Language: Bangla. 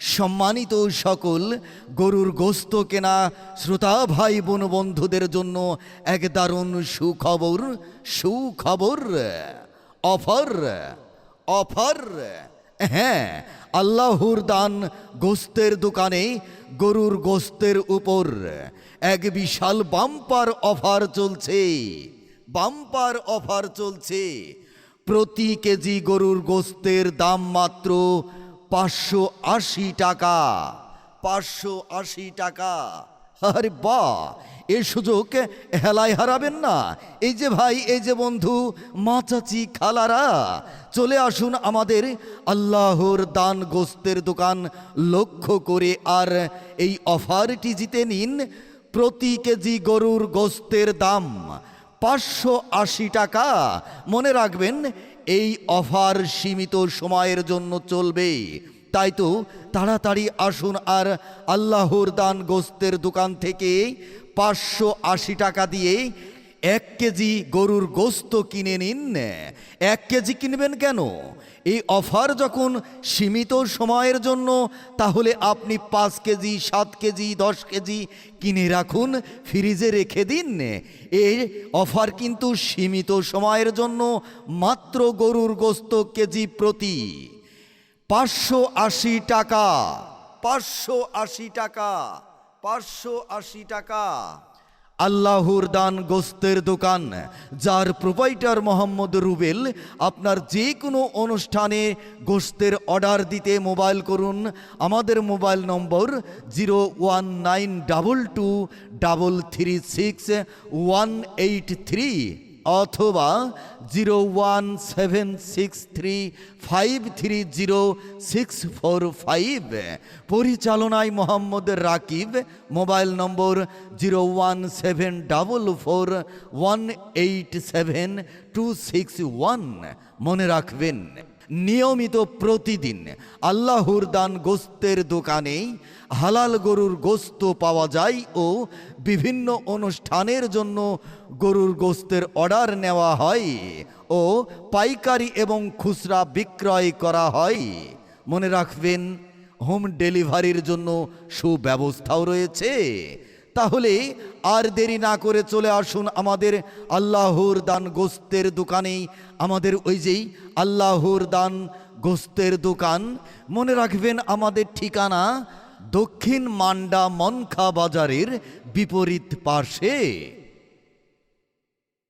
সম্মানিত সকল গরুর গোস্ত কেনা শ্রোতা, ভাই, বোন, বন্ধুদের জন্য এক দারুণ সুখবর সুখবর, অফার অফার। হ্যাঁ আল্লাহর দান গোস্তের দোকানে গরুর গোস্তের উপর এক বিশাল বাম্পার অফার চলছে, বাম্পার অফার চলছে। প্রতি কেজি গরুর গোস্তের দাম মাত্র পাঁচশো আশি টাকা, পাঁচশো আশি টাকা। আরে বা এ সুযোগ হেলায় হারাবেন না। এই যে ভাই, এই যে বন্ধু, মা চাচি, খালারা, চলে আসুন আমাদের আল্লাহর দান গোস্তের দোকান। লক্ষ্য করে আর এই অফারটি জিতে নিন প্রতি কেজি গরুর গোস্তের দাম। পাঁচশো আশি টাকা। মনে রাখবেন এই অফার সীমিত সময়ের জন্য চলবে। তাই তো তাড়াতাড়ি আসুন আর আল্লাহর দান গোস্তের দোকান থেকে পাঁচশো আশি টাকা দিয়ে এক কেজি গরুর গোস্ত কিনে নিন। এক কেজি কিনবেন কেন? এই অফার যখন সীমিত সময়ের জন্য, তাহলে আপনি পাঁচ কেজি, সাত কেজি, দশ কেজি কিনে রাখুন, ফ্রিজে রেখে দিন। এই অফার কিন্তু সীমিত সময়ের জন্য মাত্র গরুর গোস্ত কেজি প্রতি। পাঁচশো আশি টাকা, পাঁচশো আশি টাকা, পাঁচশো আশি টাকা। আল্লাহর দান গোস্তের দোকান, যার প্রোভাইডার মোহাম্মদ রুবেল, আপনার যে কোনো অনুষ্ঠানে গোস্তের অর্ডার দিতে মোবাইল করুন। আমাদের mobile number zero one nine double two double three six one eight three অথবা zero one seven six three five three zero six four five. পরিচালনায় Mohammad Rakib. Mobile number zero one seven double four one eight seven two six one. মনে রাখবেন। নিয়মিত প্রতিদিন আল্লাহর দান গোস্তের দোকানে হালাল গরুর গোস্ত পাওয়া যায় ও বিভিন্ন অনুষ্ঠানের জন্য গরুর গোস্তের অর্ডার নেওয়া হয় ও পাইকারি এবং খুচরা বিক্রয় করা হয়। মনে রাখবেন, হোম ডেলিভারির জন্য সুব্যবস্থাও রয়েছে। তাহলে আর দেরি না করে চলে আসুন আমাদের আল্লাহর দান গোস্তের দোকানেই। আমাদের ওই যেই আল্লাহর দান গোস্তের দোকান। মনে রাখবেন আমাদের ঠিকানা দক্ষিণ মান্ডা মনখা বাজারের বিপরীত পার্শ্বে।